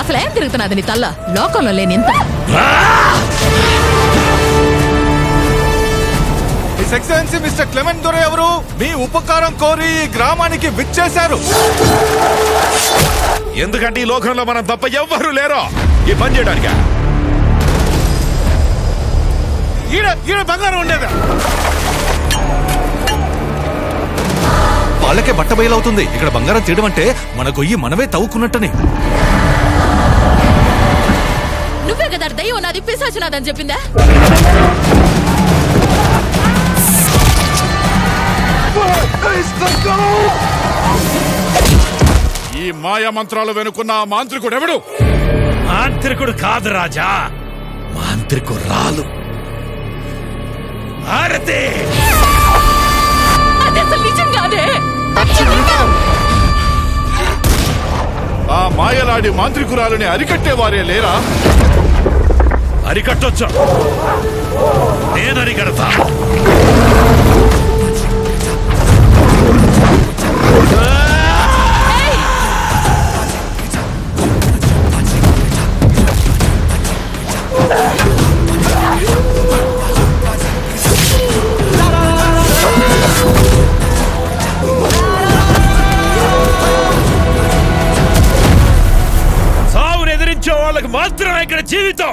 అసలు ఏం తిరుగుతున్నది నీ తల్ల? లోకంలో లేని ఇంత. హిస్ ఎక్సలెన్సీ మిస్టర్ క్లెమెంట్ దొర ఎవరు? మీ ఉపకారం కోరి ఈ గ్రామానికి విచ్చేశారు. ఎందుకంటే ఈ లోకంలో మనం తప్ప ఎవ్వరూ లేరో. ఈ పని చేయడానికి. ఈడ ఈడ బంగారం ఉండేదా. వాళ్ళకే బట్ట బయలవుతుంది. ఇక్కడ బంగారం తీయడం అంటే మన గొయ్యి మనమే తవ్వుకున్నట్టని. నువ్వే కదా దయ్యం నాది పిశాచు నాదని చెప్పిందా? ఈ మాయా మంత్రాలు వెనుకున్న ఆ మాంత్రికుడు ఎవడు మాంత్రికుడు కాదు రాజా. మాంత్రికురాలు. భారతి అది అసలు నిజం కాదే. ఆ మాయలాడి మాంత్రికురాలని అరికట్టేవారే లేరా? అరికట్టొచ్చు. నేను అరికడతా ఇక్కడ జీవితం.